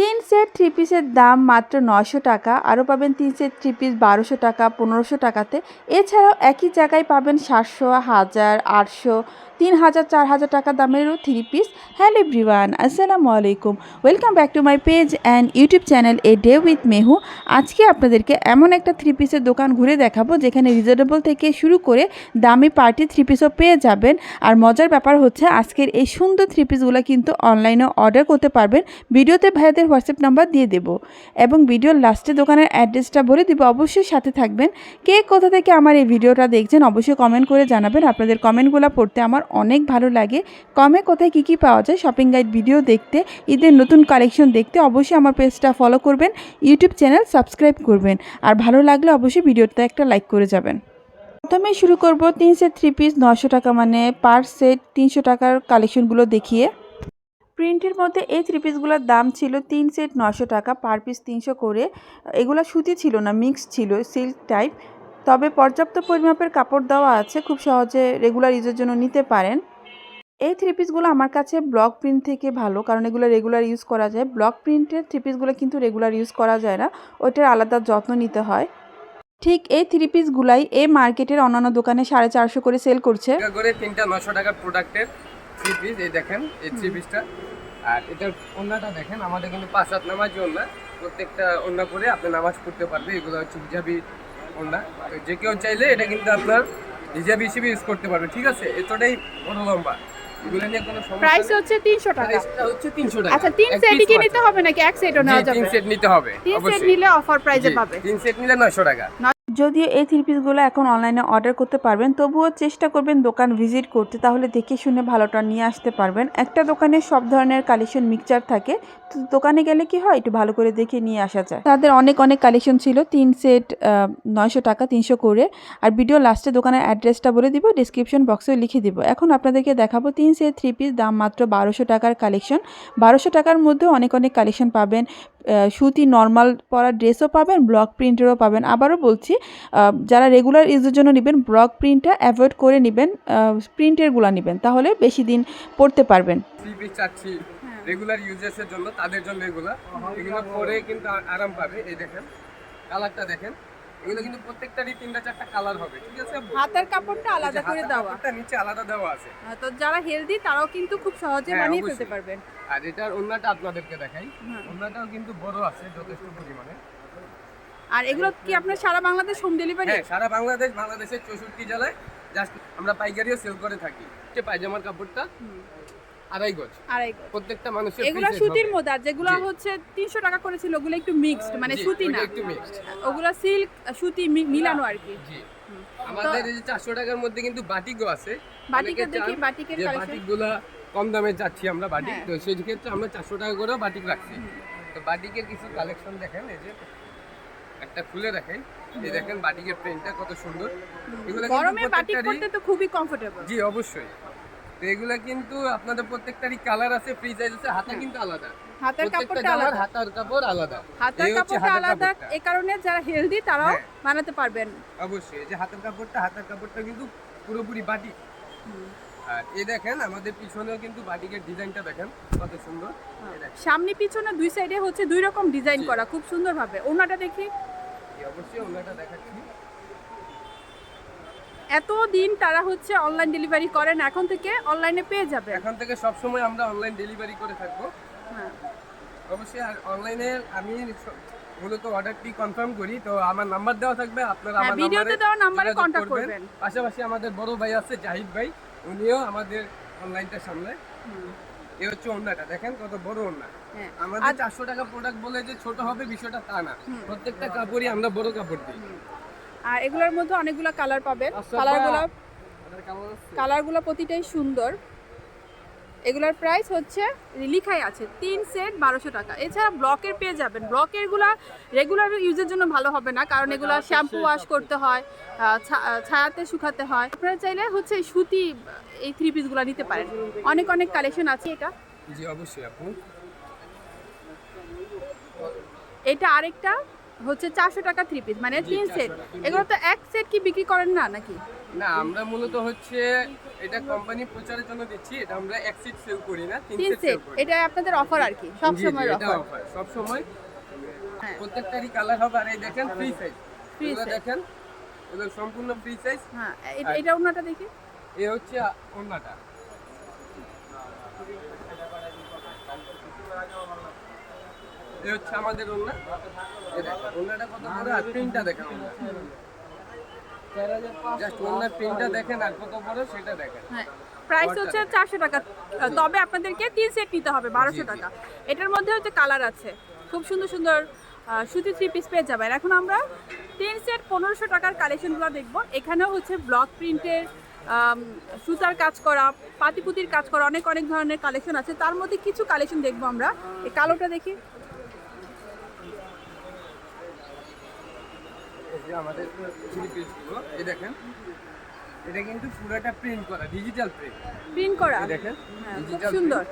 তিন set three পিসের দাম মাত্র নশো টাকা। আরও পাবেন তিন সেট থ্রি পিস বারোশো টাকা, পনেরোশো টাকাতে। এছাড়াও একই জায়গায় পাবেন সাতশো, হাজার, আটশো, তিন হাজার, চার হাজার টাকা দামেরও থ্রি পিস হ্যালো এভরিওয়ান, আসসালামু আলাইকুম। Welcome back to my page and YouTube channel a day with Mehu. আজকে আপনাদেরকে এমন একটা থ্রি পিসের দোকান ঘুরে দেখাবো, যেখানে রিজনেবল থেকে শুরু করে দামি পার্টি থ্রি পিসও পেয়ে যাবেন। আর মজার ব্যাপার হচ্ছে, আজকের এই সুন্দর থ্রি পিসগুলো কিন্তু অনলাইনে অর্ডার করতে পারবেন। ভিডিওতে ভাইয়াদের হোয়াটসঅ্যাপ নাম্বার দিয়ে দেব এবং ভিডিওর লাস্টে দোকানের অ্যাড্রেসটা বলে দেবো। অবশ্যই সাথে থাকবেন। কে কোথা থেকে আমার এই ভিডিওটা দেখছেন, অবশ্যই কমেন্ট করে জানাবেন। আপনাদের কমেন্টগুলো পড়তে আমার অনেক ভালো লাগে। কমে কোথায় কী কী পাওয়া যায় শপিং গাইড ভিডিও দেখতে, ঈদের নতুন কালেকশন দেখতে অবশ্যই আমার পেজটা ফলো করবেন ইউটিউব চ্যানেল সাবস্ক্রাইব করবেন। আর ভালো লাগলে অবশ্যই ভিডিওতে একটা লাইক করে যাবেন। প্রথমে শুরু করব তিন সেট থ্রি পিস নশো টাকা মানে পার সেট তিনশো টাকার কালেকশনগুলো দেখিয়ে। প্রিন্টের মধ্যে এই থ্রি পিসগুলোর দাম ছিল তিন সেট নশো টাকা পার পিস তিনশো করে। এগুলো সুতি ছিল না মিক্স ছিল সিল্ক টাইপ। তবে পর্যাপ্ত পরিমাপের কাপড় দেওয়া আছে খুব সহজে রেগুলার ইউজের জন্য নিতে পারেন। এই থ্রি পিসগুলো আমার কাছে ব্লক প্রিন্ট থেকে ভালো কারণ এগুলো রেগুলার ইউজ করা যায়। ব্লক প্রিন্টের থ্রি পিসগুলো কিন্তু রেগুলার ইউজ করা যায় না ওইটার আলাদা যত্ন নিতে হয়। ঠিক এই থ্রি পিসগুলাই এই মার্কেটের অন্যান্য দোকানে সাড়ে চারশো করে সেল করছে। করে তিনটা নশো টাকার প্রোডাক্টের থ্রি পিস এই দেখেন এই থ্রি পিসটা। আর এটার ওন্নাটা দেখেন আমাদের কিন্তু পাঁচ হাত নামাজ ওন্না প্রত্যেকটা ওন্না করে আপনি নামাজ পড়তে পারবে এগুলো হচ্ছে হিজাবি তো যে কেউ চাইলে এটা কিন্তু আপনার হিজাবি হিসেবে ইউজ করতে পারবে। ঠিক আছে? এতটাই বড় লম্বা। এগুলো নিয়ে কোনো সমস্যা প্রাইস হচ্ছে তিনশো টাকা। প্রাইসটা হচ্ছে তিনশো টাকা। আচ্ছা তিন এক কি নিতে হবে নাকি এক সেটও নেওয়া যাবে? তিন সেট নিতে হবে তিন সেট নিলে অফার প্রাইজে পাবে। তিন সেট নিলে নয়শো টাকা। যদিও এই থ্রি পিসগুলো এখন অনলাইনে অর্ডার করতে পারবেন, তবুও চেষ্টা করবেন দোকান ভিজিট করতে, তাহলে দেখে শুনে ভালোটা নিয়ে আসতে পারবেন। একটা দোকানে সব ধরনের কালেকশন মিক্সচার থাকে, তো দোকানে গেলে কি হয়? একটু ভালো করে দেখে নিয়ে আসা যায়। তাদের অনেক অনেক কালেকশন ছিল, তিন সেট নয়শো টাকা, তিনশো করে। আর ভিডিও লাস্টে দোকানের অ্যাড্রেসটা বলে দিব ডিসক্রিপশন বক্সেও লিখে দিব। এখন আপনাদেরকে দেখাবো তিন সেট থ্রি পিস দাম মাত্র বারোশো টাকার কালেকশন বারোশো টাকার মধ্যে অনেক অনেক কালেকশন পাবেন। সুতি নর্মাল পরা ড্রেসও পাবেন ব্লক প্রিন্টেরও পাবেন। আবারও বলছি যারা রেগুলার ইউজের জন্য নেবেন ব্লক প্রিন্টটা অ্যাভয়েড করে নেবেন প্রিন্টেরগুলো নেবেন তাহলে বেশি দিন পড়তে পারবেন। চাচ্ছি রেগুলার ইউজেসের জন্য তাদের জন্য এগুলো। এগুলো পরে কিন্তু আরাম পাবে এই দেখেন কালারটা দেখেন। এগুলো কিন্তু প্রত্যেকটারই তিনটা চারটা কালার হবে ঠিক আছে? হাতের কাপড়টা আলাদা করে দেওয়া। কাপড়টা নিচে আলাদা দেওয়া আছে। আহ, তো যারা হেলদি তারাও কিন্তু খুব সহজে হ্যাঁ, বানিয়ে ফেলতে পারবেন। আর এটার ওন্নাটা আপনাদেরকে দেখাই। হ্যাঁ। ওন্নাটাও কিন্তু বড় আছে যথেষ্ট পরিমাণে। আর এগুলো কি আপনার সারা বাংলাদেশ হোম ডেলিভারি হ্যাঁ সারা বাংলাদেশ বাংলাদেশের চৌষট্টি জেলায় জাস্ট আমরা পাইকারিও সেল করে থাকি। যে পায়জামার কাপড়টা আড়াই গজ। আড়াই প্রত্যেকটা মানুষের এগুলো সুতির আর যেগুলো হচ্ছে তিনশো টাকা করে ছিল ওগুলো একটু মিক্সড মানে সুতি না। একটু mixed। ওগুলো সিল্ক সুতি মিলানো আর কি। জি। আমাদের এই যে চারশো টাকার মধ্যে কিন্তু বাটিকও আছে। বাটিকের দেখি বাটিকের কালেকশন বাটিকগুলা কম দামে চাচ্ছি আমরা বাটিক। হ্যাঁ। তো সেই ক্ষেত্রে আমরা চারশো টাকা করেও বাটিক রাখছি। তো বাটিকের কিছু কালেকশন দেখেন এই যে একটা খুলে দেখাই এই দেখেন বাটিকের প্রিন্টটা কত সুন্দর। এগুলো গরমে বাটিক করতে তো খুবই কমফোর্টেবল জি অবশ্যই। তো এগুলা কিন্তু আপনাদের প্রত্যেকটারই কালার আছে ফ্রি সাইজ আছে হাতা কিন্তু আলাদা। হাতের কাপড়টা আলাদা। হাতার কাপড় আলাদা। হাতের কাপড়টা আলাদা। এই কারণে যারা হেলদি তারাও হ্যাঁ। বানাতে পারবেন। অবশ্যই যে হাতের কাপড়টা হাতের কাপড়টা কিন্তু পুরোপুরি বাটিক। আর এই দেখেন আমাদের পিছনেও কিন্তু বাটিকের ডিজাইনটা দেখেন কত সুন্দর। সামনে পিছনে দুই সাইডে হচ্ছে দুই রকম ডিজাইন করা খুব সুন্দর ভাবে ওনাটা দেখি অবশ্যই অন্যটা দেখাচ্ছি। এত দিন তারা হচ্ছে অনলাইন ডেলিভারি করেন এখন থেকে অনলাইনে পেয়ে যাবে। এখন থেকে সব সময় আমরা অনলাইন ডেলিভারি করে থাকব। হ্যাঁ। অবশ্যই আর অনলাইনে আমি মূলত অর্ডারটি কনফার্ম করি তো আমার নাম্বার দেওয়া থাকবে আপনারা হ্যাঁ, আমার ভিডিওতে দেওয়া নাম্বারে করবেন। করবেন। পাশাপাশি আমাদের বড় ভাই আছে জাহিদ ভাই। উনিও আমাদের অনলাইনটা সামলে এ হচ্ছে ওন্নাটা দেখেন কত বড় ওন্না হ্যাঁ। আমাদের চারশো টাকা প্রোডাক্ট বলে যে ছোট হবে বিষয়টা তা না। প্রত্যেকটা কাপড়ই আমরা বড় কাপড় দিই। আর এগুলোর মধ্যে অনেকগুলো কালার পাবেন। কালারগুলো কালারগুলো প্রতিটাই সুন্দর। এগুলোর প্রাইস হচ্ছে লিখাই আছে তিন সেট বারোশো টাকা। এছাড়া ব্লকের পেয়ে যাবেন। ব্লকেরগুলো রেগুলার ইউজের জন্য ভালো হবে না কারণ এগুলো শ্যাম্পু ওয়াশ করতে হয় ছায়াতে শুকাতে হয়। আপনারা চাইলে হচ্ছে সুতি এই থ্রি পিসগুলো নিতে পারেন। অনেক অনেক কালেকশন আছে এটা। জি অবশ্যই আপু। এটা আরেকটা হচ্ছে চারশো টাকা থ্রি পিস মানে তিন সেট এগুলো তো এক সেট কি বিক্রি করেন না নাকি? না আমরা মূলত হচ্ছে এটা কোম্পানি প্রচারের জন্য দিচ্ছি এটা আমরা এক সিট সেল করি না তিন তিন সিট সেট করি। এটা আপনাদের অফার আর কি সব জি, জি, সময় এটা অফার অফার সব সময়। হ্যাঁ। প্রত্যেকটারই কালার হবে আর এই দেখেন ফ্রি সাইজ Free এগুলো size। দেখেন এগুলো সম্পূর্ণ ফ্রি সাইজ হ্যাঁ এ- এটা ওনাটা দেখি। এ হচ্ছে ওন্নাটা এ হচ্ছে আমাদের ওন্না এটা ওন্নাটা কত বড় আর প্রিন্টটা দেখেন জাস্ট ওন্নার প্রিন্টটা দেখেন আর কত বড় সেটা দেখেন। হ্যাঁ প্রাইস হচ্ছে চারশো টাকা। তবে আপনাদেরকে তিন সেট নিতে হবে বারোশো। টাকা। এটার মধ্যে হচ্ছে কালার আছে। খুব সুন্দর সুন্দর সুতি থ্রি পিস পেয়ে যাবেন। এখন আমরা তিন সেট পনেরোশো টাকার কালেকশনগুলো দেখব। এখানেও হচ্ছে ব্লক প্রিন্টের সুতার কাজ করা পাতিপুতির কাজ করা অনেক অনেক ধরনের কালেকশন আছে। তার মধ্যে কিছু কালেকশন দেখব আমরা। এই কালোটা দেখি। যে আমাদের থ্রি পিসগুলো এই দেখেন। এটা কিন্তু পুরোটা প্রিন্ট করা ডিজিটাল প্রিন্ট প্রিন্ট করা? দেখেন হ্যাঁ খুব সুন্দর।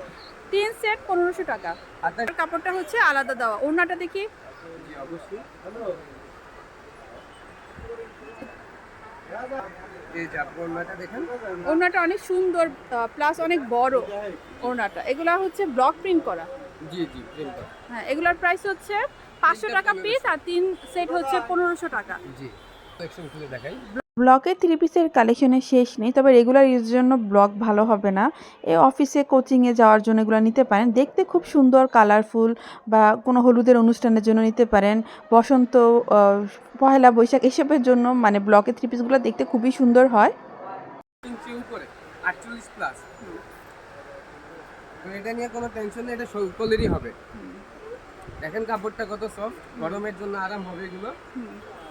তিন সেট পনেরোশো টাকা। আর কাপড়টা হচ্ছে আলাদা দেওয়া। ওড়নাটা দেখি। অবশ্যই। ওড়নাটা অনেক সুন্দর প্লাস অনেক বড় ওড়নাটা। এগুলা হচ্ছে ব্লক প্রিন্ট করা। জি জি হ্যাঁ এগুলার প্রাইস হচ্ছে পাঁচশো টাকা পিস আর তিন সেট হচ্ছে পনেরোশো টাকা। জি সেকশন খুলে দেখাই। ব্লকের থ্রি পিসের কালেকশনের শেষ নেই তবে রেগুলার ইউজের জন্য ব্লক ভালো হবে না। এ অফিসে কোচিংয়ে যাওয়ার জন্য এগুলো নিতে পারেন। দেখতে খুব সুন্দর কালারফুল বা কোনো হলুদের অনুষ্ঠানের জন্য নিতে পারেন। বসন্ত পহেলা বৈশাখ এসবের জন্য মানে ব্লকের থ্রি পিসগুলো দেখতে খুবই সুন্দর হয়। এটা নিয়ে কোনো টেনশন নেই এটা সকলেরই হবে। দেখেন কাপড়টা কত সফট গরমের জন্য আরাম হবে এগুলো।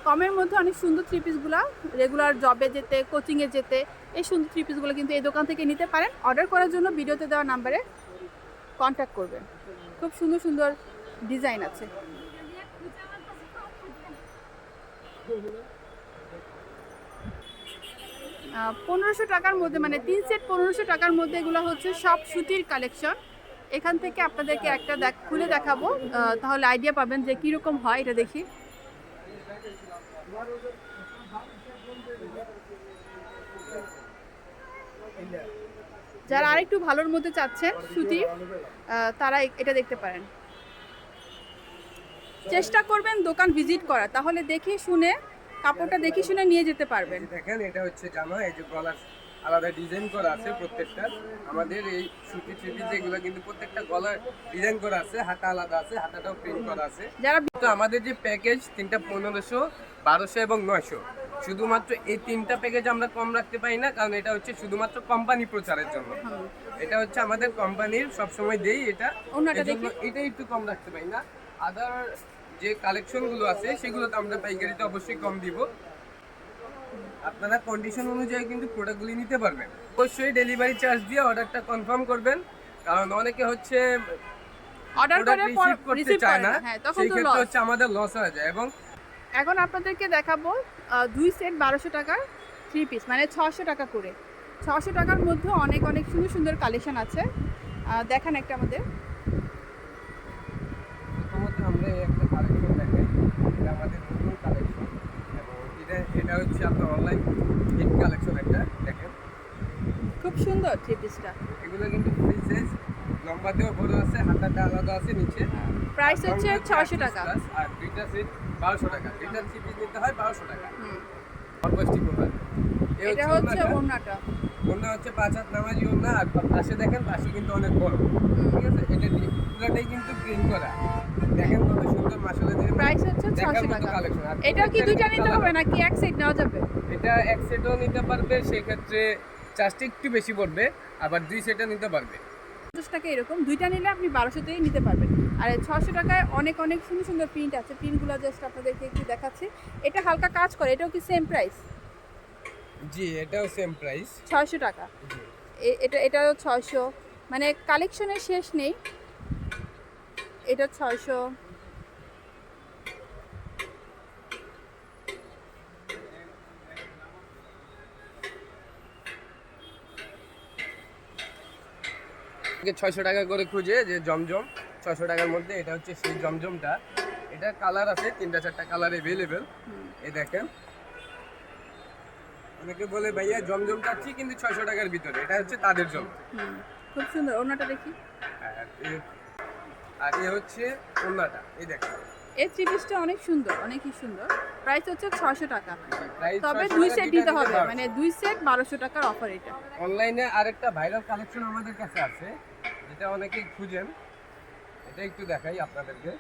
কমের মধ্যে অনেক সুন্দর থ্রি পিসগুলা রেগুলার জবে যেতে কোচিংয়ে যেতে, এই সুন্দর থ্রি পিসগুলো কিন্তু এই দোকান থেকে নিতে পারেন। অর্ডার করার জন্য ভিডিওতে দেওয়া নাম্বারে কন্ট্যাক্ট করবেন। খুব সুন্দর সুন্দর ডিজাইন আছে। পনেরোশো টাকার মধ্যে মানে তিন সেট পনেরোশো টাকার মধ্যে এগুলো হচ্ছে সব সুতির কালেকশন এখান থেকে আপনাদেরকে একটা দেখ, খুলে দেখাবো তাহলে আইডিয়া পাবেন যে কীরকম হয় এটা দেখি। যারা আরেকটু ভালোর মধ্যে চাচ্ছেন সুতি তারা এটা দেখতে পারেন। চেষ্টা করবেন দোকান ভিজিট করা, তাহলে দেখে শুনে, কাপড়টা দেখে শুনে নিয়ে যেতে পারবেন। দেখেন, এটা হচ্ছে জামা, এই যে গলার আলাদা ডিজাইন করা আছে প্রত্যেকটা। আমাদের এই সুতি থ্রি যেগুলো কিন্তু প্রত্যেকটা গলার ডিজাইন করা আছে হাতা আলাদা আছে হাতাটাও প্রিন্ট করা আছে। যারা তো আমাদের যে প্যাকেজ তিনটা পনেরোশো বারোশো এবং নয়শো। শুধুমাত্র এই তিনটা প্যাকেজ আমরা কম রাখতে পারি না কারণ এটা হচ্ছে শুধুমাত্র কোম্পানি প্রচারের জন্য। এটা হচ্ছে আমাদের কোম্পানির সবসময় দেই এটা। এটা একটু কম রাখতে পারি না। আদার যে কালেকশনগুলো আছে সেগুলোতে আমরা পাইকারিতে অবশ্যই কম দিব। আপনারা কন্ডিশন অনুযায়ী কিন্তু প্রোডাক্টগুলি নিতে পারবেন। অবশ্যই ডেলিভারি চার্জ দিয়ে অর্ডারটা কনফার্ম করবেন। কারণ অনেকে হচ্ছে অর্ডার করে রিসিভ করতে চায় না হ্যাঁ সেই ক্ষেত্রে হচ্ছে আমাদের লস হয়ে যায় এবং এখন আপনাদেরকে দেখাবো দুই সেট বারোশো টাকার থ্রি পিস মানে ছশো টাকা করে। ছশো টাকার মধ্যে অনেক অনেক সুন্দর সুন্দর কালেকশন আছে। দেখান একটা আমাদের। আমরা একটা কালেকশন দেখাই আমাদের এটা হচ্ছে আপনার অনলাইন হিট কালেকশন একটা দেখেন। খুব সুন্দর থ্রি পিসটা এগুলো কিন্তু ফ্রি সাইজ লম্বাতেও বড় আছে হাতাটা আলাদা আছে নিচে। প্রাইস হচ্ছে লম্বা ছশো 38 টাকা। আর দুইটা সেট বারোশো টাকা। দুইটা থ্রি নিতে হয় বারোশো টাকা। হুম। অল্পস্টি কোভার এটা হচ্ছে ওড়নাটা। ওনা হচ্ছে পাঁচ হাত নামাজি ওনা আর পাশে দেখেন পাশে কিন্তু অনেক বড়। ঠিক আছে? এটা পুরোটাই কিন্তু প্রিন্ট করা। দেখেন কত সুন্দর মাসালা দিয়ে প্রাইস হচ্ছে দেখার ছশো মতো টাকা। এটা কি দুইটা নিতে হবে? নাকি এক সেট নেওয়া যাবে? এটা এক সেটও নিতে পারবে সেক্ষেত্রে চার্জটা একটু বেশি পড়বে আবার দুই সেটও নিতে পারবে। পঞ্চাশ টাকা এরকম? দুইটা নিলে আপনি বারোশোতেই নিতে পারবেন। আর ছশো টাকায় অনেক অনেক সুন্দর সুন্দর প্রিন্ট আছে। প্রিন্টগুলো জাস্ট আপনাদেরকে একটু দেখাচ্ছি। এটা হালকা কাজ করে এটাও কি সেম প্রাইস জি এটাও সেম প্রাইস ছয়শো টাকা। এটা এটাও ছয়শো। মানে কালেকশনের শেষ নেই। এটা ছয়শো। ছয়শো টাকা করে খুঁজে যে জমজম ছয়শো টাকার মধ্যে এটা হচ্ছে সেই জমজমটা। এটা কালার আছে তিনটা চারটা কালার অ্যাভেলেবেল এই দেখেন। অনেকে বলে ভাইয়া জমজম চাচ্ছি কিন্তু ছয়শো টাকার ভিতরে। এটা হচ্ছে তাদের জন্য খুব সুন্দর। ওনাটা দেখি। আর এ- হচ্ছে ওনাটা এই দেখেন। এই থ্রি পিসটা অনেক সুন্দর অনেকই সুন্দর। প্রাইস হচ্ছে ছশো টাকা। তবে দুই সেট দিতে হবে মানে দুই সেট বারোশো টাকার অফার এটা। অনলাইনে আরেকটা ভাইরাল কালেকশন আমাদের কাছে আছে যেটা অনেকেই খুঁজেন। এটা একটু দেখাই আপনাদেরকে।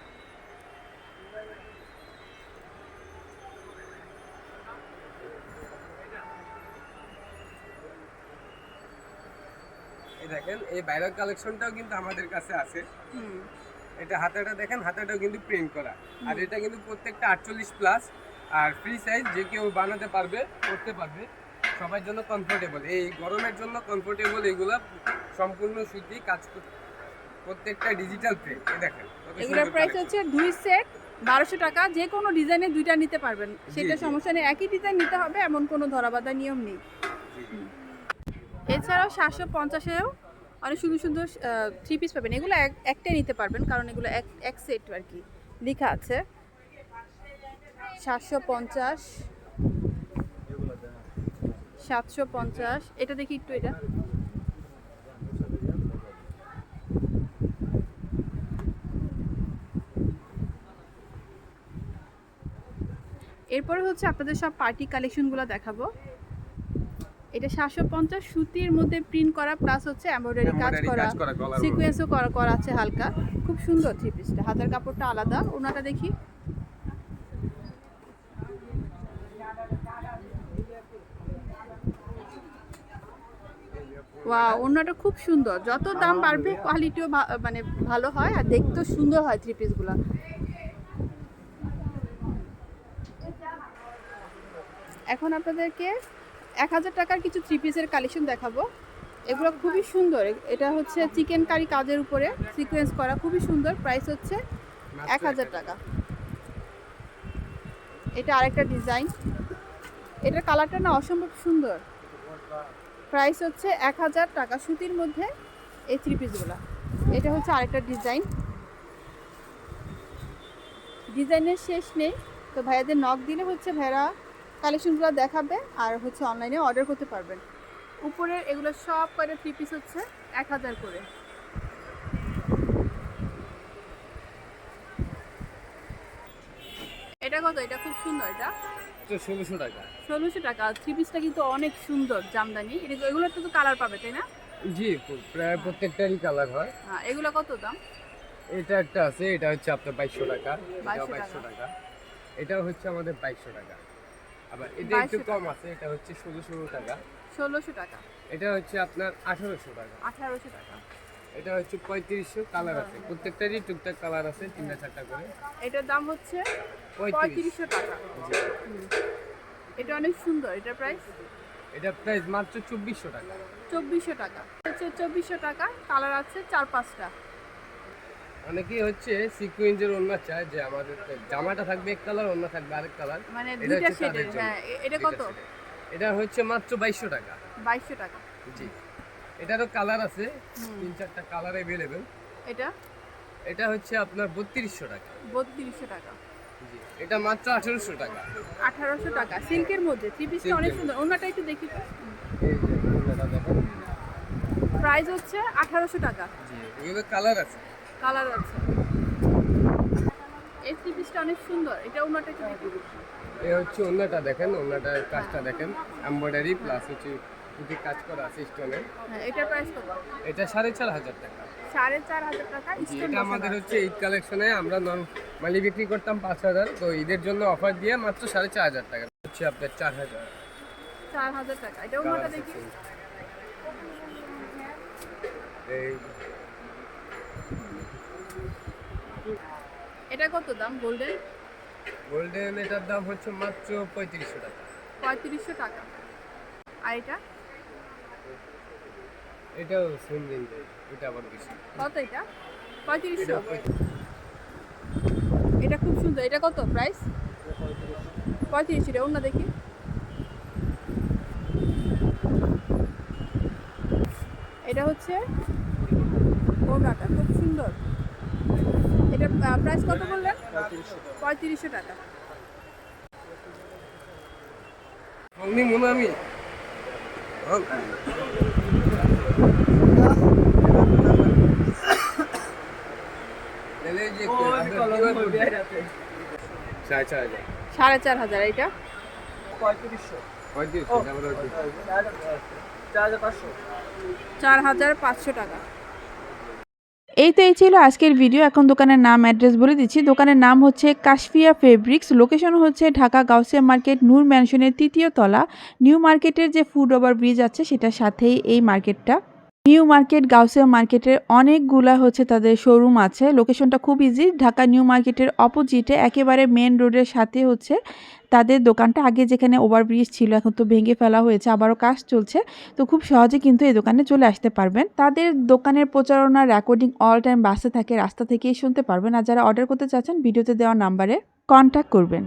দেখেন এই ভাইরাল কালেকশনটাও কিন্তু আমাদের কাছে আছে। হুম। এটা হাতাটা দেখেন হাতাটাও কিন্তু প্রিন্ট করা। আর এটা কিন্তু প্রত্যেকটা আটচল্লিশ প্লাস আর ফ্রি সাইজ যে কেউ বানাতে পারবে করতে পারবে। সবার জন্য কমফোর্টেবল এই গরমের জন্য কমফোর্টেবল এগুলা সম্পূর্ণ সুতি কাজ প্রত্যেকটা ডিজিটাল প্রিন্ট এই দেখেন এগুলোর প্রাইস হচ্ছে দুই সেট বারোশো টাকা। যে কোনো ডিজাইনে দুইটা নিতে পারবেন। সেটা সমস্যা নেই। একই ডিজাইন নিতে হবে এমন কোনো ধরাবাধা নিয়ম নেই। এছাড়াও সাতশো পঞ্চাশেও অনেক সুন্দর সুন্দর থ্রি পিস পাবেন। এগুলো এক- একটাই নিতে পারবেন, কারণ এগুলো এক এক সেট আর কি। লেখা আছে। সাতশো পঞ্চাশ। সাতশো পঞ্চাশ। এটা দেখি একটু এটা। এরপরে হচ্ছে আপনাদের সব পার্টি কালেকশনগুলো দেখাবো। এটা সাতশো পঞ্চাশ সুতির মধ্যে প্রিন্ট করা প্লাস হচ্ছে এমব্রয়ডারি কাজ করা সিকোয়েন্সও করা করা আছে হালকা। খুব সুন্দর থ্রি পিসটা হাতের কাপড়টা আলাদা ওনাটা দেখি। ওয়া ওনাটা খুব সুন্দর। যত দাম বাড়বে কোয়ালিটিও মানে ভালো হয় আর দেখতেও সুন্দর হয় থ্রি পিসগুলো এখন আপনাদেরকে এক হাজার টাকার কিছু থ্রি পিসের কালেকশন দেখাবো। এগুলো খুবই সুন্দর। এটা হচ্ছে চিকেন কারি কাজের উপরে সিকোয়েন্স করা। খুবই সুন্দর। প্রাইস হচ্ছে এক হাজার টাকা। এটা আরেকটা ডিজাইন এটার কালারটা না অসম্ভব সুন্দর। প্রাইস হচ্ছে এক হাজার টাকা। সুতির মধ্যে এই থ্রি পিসগুলো এটা হচ্ছে আরেকটা ডিজাইন ডিজাইনের শেষ নেই। তো ভাইয়াদের নখ দিলে হচ্ছে ভাইরা কালেকশনগুলো দেখাবে আর হচ্ছে অনলাইনে অর্ডার করতে পারবেন। উপরের এগুলো সব কয়টা থ্রি পিস হচ্ছে? এক হাজার করে। এটা কত? এটা খুব সুন্দর এটা? ষোলোশো টাকা। ষোলোশো টাকা। থ্রি পিসটা কিন্তু অনেক সুন্দর জামদানি। এটা এগুলোর তো কালার পাবে তাই না? জি প্রায় প্রত্যেকটারই কালার হয়। হ্যাঁ এগুলো কত দাম? এটা একটা আছে এটা হচ্ছে আপনার বাইশশো টাকা। এটাও 2200 বাইশশো টাকা। এটাও হচ্ছে আমাদের বাইশশো টাকা। আবার এটা 2200 একটু কম আছে এটা হচ্ছে ষোলোশো টাকা। ষোলোশো টাকা। এটা হচ্ছে আপনার আঠারোশো টাকা। আঠারোশো টাকা। এটা হচ্ছে পঁয়ত্রিশশো কালার আছে। প্রত্যেকটারই টুকটাক কালার আছে তিনটা চারটা করে। এটার দাম হচ্ছে পঁয়ত্রিশশো টাকা। এটা অনেক সুন্দর এটার প্রাইস এটা প্রাইস মাত্র চব্বিশশো টাকা। চব্বিশশো টাকা। হচ্ছে চব্বিশশো টাকা কালার আছে চার পাঁচটা। অনেকেই হচ্ছে সিকুয়েন্সের ওন্না চায় যে আমাদের জামাটা থাকবে এক কালার ওন্না থাকবে আরেক কালার মানে দুইটা শেডের হ্যাঁ এটা কত? এটা হচ্ছে মাত্র বাইশশো টাকা। বাইশশো টাকা। জি। এটারও কালার আছে। তিন চারটা কালার অ্যাভেলেবেল এটা? এটা হচ্ছে আপনার বত্রিশশো টাকা। বত্রিশশো টাকা। জি এটা মাত্র আঠেরোশো টাকা। আঠারোশো টাকা। সিল্কের মধ্যে থ্রি পিসটা অনেক সুন্দর। অন্যটা একটু দেখি তো। প্রাইস হচ্ছে আঠারোশো টাকা। জি এগুলো কালার আছে। কালার আছে। এই থ্রি পিসটা অনেক সুন্দর। এটা অন্যটা একটু এই হচ্ছে ওন্নাটা দেখেন ওন্নাটার কাজটা দেখেন। এমব্রয়ডারি প্লাস হচ্ছে যদি কাজ করা আছে স্টোনের হ্যাঁ এটার প্রাইস কত? এটা সাড়ে চার হাজার টাকা। সাড়ে চার হাজার টাকা এটা আমাদের হচ্ছে ঈদ কালেকশনে আমরা নর্মালি বিক্রি করতাম পাঁচ হাজার। তো ঈদের জন্য অফার দিয়ে মাত্র সাড়ে চার হাজার টাকা। হচ্ছে আপনার চার হাজার। চার হাজার টাকা। এটা কালার দেখি। এই এটা কত দাম গোল্ডেন? গোল্ডেন এটার দাম হচ্ছে মাত্র পঁয়ত্রিশশো টাকা। পঁয়ত্রিশশো টাকা। আর এটা? এটাও সেম রেঞ্জ এটা আবার বেশি। কত এটা? পঁয়ত্রিশশো? এটা এটা খুব সুন্দর। এটা কত প্রাইস পঁয়ত্রিশ এটা অন্য দেখি। এটা হচ্ছে ওড়নাটা খুব সুন্দর। এটা প্রাইস কত বললেন? পঁয়ত্রিশশো টাকা। মনে আমি চার চার হাজার। সাড়ে চার হাজার এটা চার হাজার পাঁচশো টাকা। এই তো এই ছিল আজকের ভিডিও এখন দোকানের নাম অ্যাড্রেস বলে দিচ্ছি। দোকানের নাম হচ্ছে কাশফিয়া ফেব্রিক্স লোকেশন হচ্ছে ঢাকা গাউসিয়া মার্কেট নূর ম্যানশনের তৃতীয় তলা। নিউ মার্কেটের যে ফুড ওভার ব্রিজ আছে, সেটার সাথেই এই মার্কেটটা নিউ মার্কেট, গাউসিয়া মার্কেটের অনেকগুলা হচ্ছে তাদের শোরুম আছে। লোকেশনটা খুব ইজি ঢাকা নিউ মার্কেটের অপোজিটে একেবারে মেন রোডের সাথে হচ্ছে তাদের দোকানটা। আগে যেখানে ওভারব্রিজ ছিল, এখন তো ভেঙে ফেলা হয়েছে, আবারও কাজ চলছে। তো খুব সহজে কিন্তু এই দোকানে চলে আসতে পারবেন। তাদের দোকানের প্রচারণা রেকর্ডিং অল টাইম বাসে থাকে, রাস্তা থেকেই শুনতে পারবেন। আর যারা অর্ডার করতে চাচ্ছেন, ভিডিওতে দেওয়া নাম্বারে কন্ট্যাক্ট করবেন।